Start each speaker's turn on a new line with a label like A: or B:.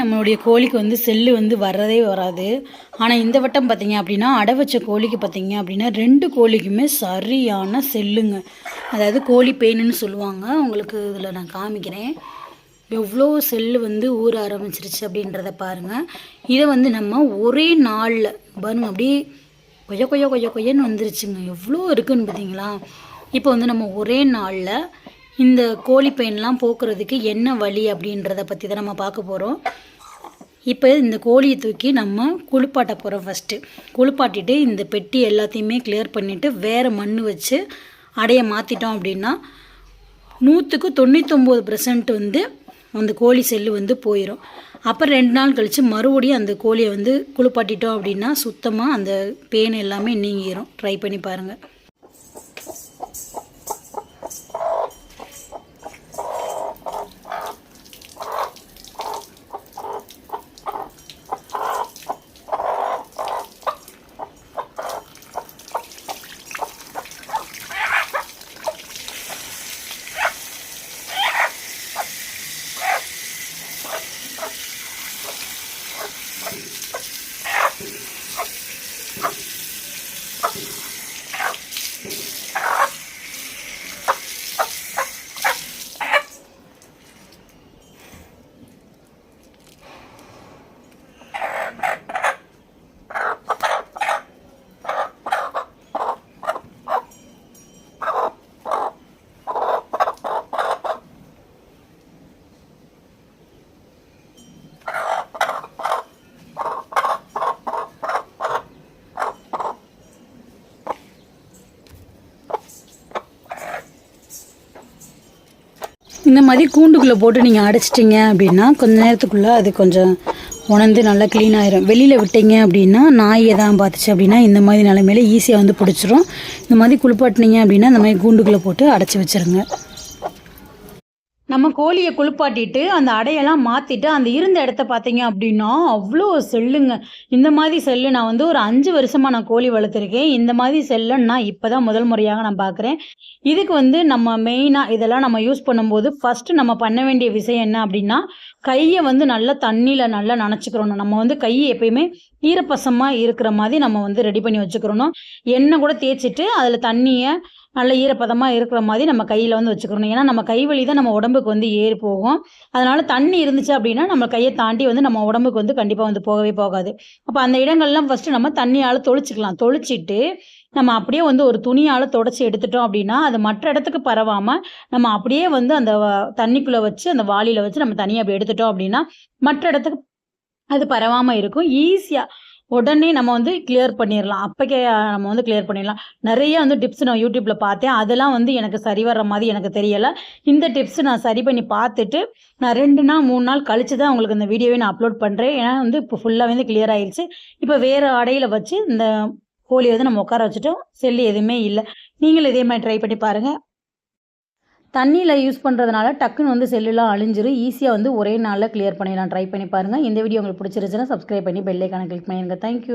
A: நம்மளுடைய கோழிக்கு வந்து செல்லு வந்து வர்றதே வராது. ஆனால் இந்த வட்டம் பார்த்தீங்க அப்படின்னா அடை வச்ச கோழிக்கு பார்த்தீங்க அப்படின்னா ரெண்டு கோழிக்குமே சரியான செல்லுங்க. அதாவது கோழி பெயின்னு சொல்லுவாங்க. உங்களுக்கு இதில் நான் காமிக்கிறேன். எவ்வளோ செல்லு வந்து ஊற ஆரம்பிச்சிருச்சு அப்படின்றத பாருங்கள் இதை வந்து நம்ம ஒரே நாளில் பாருங்க அப்படியே கொய்ய கொய்ய கொய்ய கொய்யன்னு வந்துருச்சுங்க. எவ்வளோ இருக்குதுன்னு பார்த்தீங்களா இப்போ வந்து நம்ம ஒரே நாளில் இந்த கோழி பெயின்லாம் போக்குறதுக்கு என்ன வழி அப்படின்றத பற்றி தான் நம்ம பார்க்க போகிறோம் இப்போ இந்த கோழியை தூக்கி நம்ம குளிப்பாட்ட போகிறோம் ஃபஸ்ட்டு குளிப்பாட்டிட்டு இந்த பெட்டி எல்லாத்தையுமே கிளியர் பண்ணிவிட்டு வேறு மண் வச்சு அடைய மாற்றிட்டோம் அப்படின்னா நூற்றுக்கு தொண்ணூத்தொம்பது பர்சன்ட் வந்து அந்த கோழி செல்லு வந்து போயிடும் அப்புறம் ரெண்டு நாள் கழித்து மறுபடியும் அந்த கோழியை வந்து குளிப்பாட்டிட்டோம் அப்படின்னா சுத்தமாக அந்த பெயின் எல்லாமே நீங்கிரும். ட்ரை பண்ணி பாருங்கள் இந்த மாதிரி கூண்டுக்குள்ளே போட்டு நீங்கள் அடைச்சிட்டிங்க அப்படின்னா கொஞ்ச நேரத்துக்குள்ளே அது கொஞ்சம் உணர்ந்து நல்லா க்ளீன் ஆயிரும். வெளியில் விட்டீங்க அப்படின்னா நாய் எதாவது பார்த்துச்சு அப்படின்னா இந்த மாதிரி நிலைமையில ஈஸியாக வந்து பிடிச்சிரும். இந்த மாதிரி குளிப்பாட்டினீங்க அப்படின்னா இந்த மாதிரி கூண்டுக்குள்ளே போட்டு அடைச்சி வச்சிருங்க. நம்ம கோழியை குளிப்பாட்டிட்டு அந்த அடையெல்லாம் மாற்றிட்டு அந்த இருந்த இடத்த பார்த்தீங்க அப்படின்னா அவ்வளோ செல்லுங்க. இந்த மாதிரி செல்லு நான் வந்து ஒரு அஞ்சு வருஷமாக நான் கோழி வளர்த்துருக்கேன். இந்த மாதிரி செல்லுன்னு நான் இப்போ தான் முதல் முறையாக நான் பார்க்குறேன் இதுக்கு வந்து நம்ம மெயினாக இதெல்லாம் நம்ம யூஸ் பண்ணும்போது ஃபஸ்ட்டு நம்ம பண்ண வேண்டிய விஷயம் என்ன அப்படின்னா கையை வந்து நல்லா தண்ணியில் நல்லா நனைச்சிக்கிறணும். நம்ம வந்து கையை எப்பயுமே ஈரப்பசமாக இருக்கிற மாதிரி நம்ம வந்து ரெடி பண்ணி வச்சுக்கிறணும். எண்ணெய் கூட தேய்ச்சிட்டு அதில் தண்ணியை நல்ல ஈரப்பதமாக இருக்கிற மாதிரி நம்ம கையில் வந்து வச்சுக்கிறணும். ஏன்னா நம்ம கை வலி தான் நம்ம உடம்புக்கு வந்து ஏறி போகும். அதனால் தண்ணி இருந்துச்சு அப்படின்னா நம்ம கையை தாண்டி வந்து நம்ம உடம்புக்கு வந்து கண்டிப்பாக வந்து போகவே போகாது. அப்போ அந்த இடங்கள்லாம் ஃபஸ்ட்டு நம்ம தண்ணியால் தொளிச்சிக்கலாம். தொளிச்சிட்டு நம்ம அப்படியே வந்து ஒரு துணியால் தொடச்சி எடுத்துட்டோம் அப்படின்னா அது மற்ற இடத்துக்கு பரவாமல் நம்ம அப்படியே வந்து அந்த தண்ணிக்குள்ளே வச்சு அந்த வாளியில் வச்சு நம்ம தனியாக அப்படி எடுத்துட்டோம் அப்படின்னா மற்ற இடத்துக்கு அது பரவாமல் இருக்கும். ஈஸியாக உடனே நம்ம வந்து கிளியர் பண்ணிடலாம் அப்போக்கே நம்ம வந்து கிளியர் பண்ணிடலாம் நிறைய வந்து டிப்ஸ் நான் யூடியூப்பில் பார்த்தேன். அதெல்லாம் வந்து எனக்கு சரி வர்ற மாதிரி எனக்கு தெரியலை. இந்த டிப்ஸ் நான் சரி பண்ணி பார்த்துட்டு நான் ரெண்டு நாள் மூணு நாள் கழித்து தான் உங்களுக்கு இந்த வீடியோவை நான் அப்லோட் பண்ணுறேன் ஏன்னா வந்து இப்போ ஃபுல்லாக வந்து கிளியர் ஆயிடுச்சு இப்போ வேறு அடையில் வச்சு இந்த கோழியை வந்து நம்ம உட்கார வச்சுட்டோம். செல்லு எதுவுமே இல்லை. நீங்களும் இதே மாதிரி ட்ரை பண்ணி பாருங்கள் தண்ணியில் யூஸ் பண்ணுறதுனால டக்குன்னு வந்து செல்லுலாம் அழிஞ்சிரும். ஈஸியாக வந்து ஒரே நாளில் கிளியர் பண்ணிடலாம். ட்ரை பண்ணி பாருங்கள் இந்த வீடியோ உங்களுக்கு பிடிச்சிருச்சுன்னா சப்ஸ்கிரைப் பண்ணி பெல்லைக்கான கிளிக் பண்ணிடுங்க. தேங்க்யூ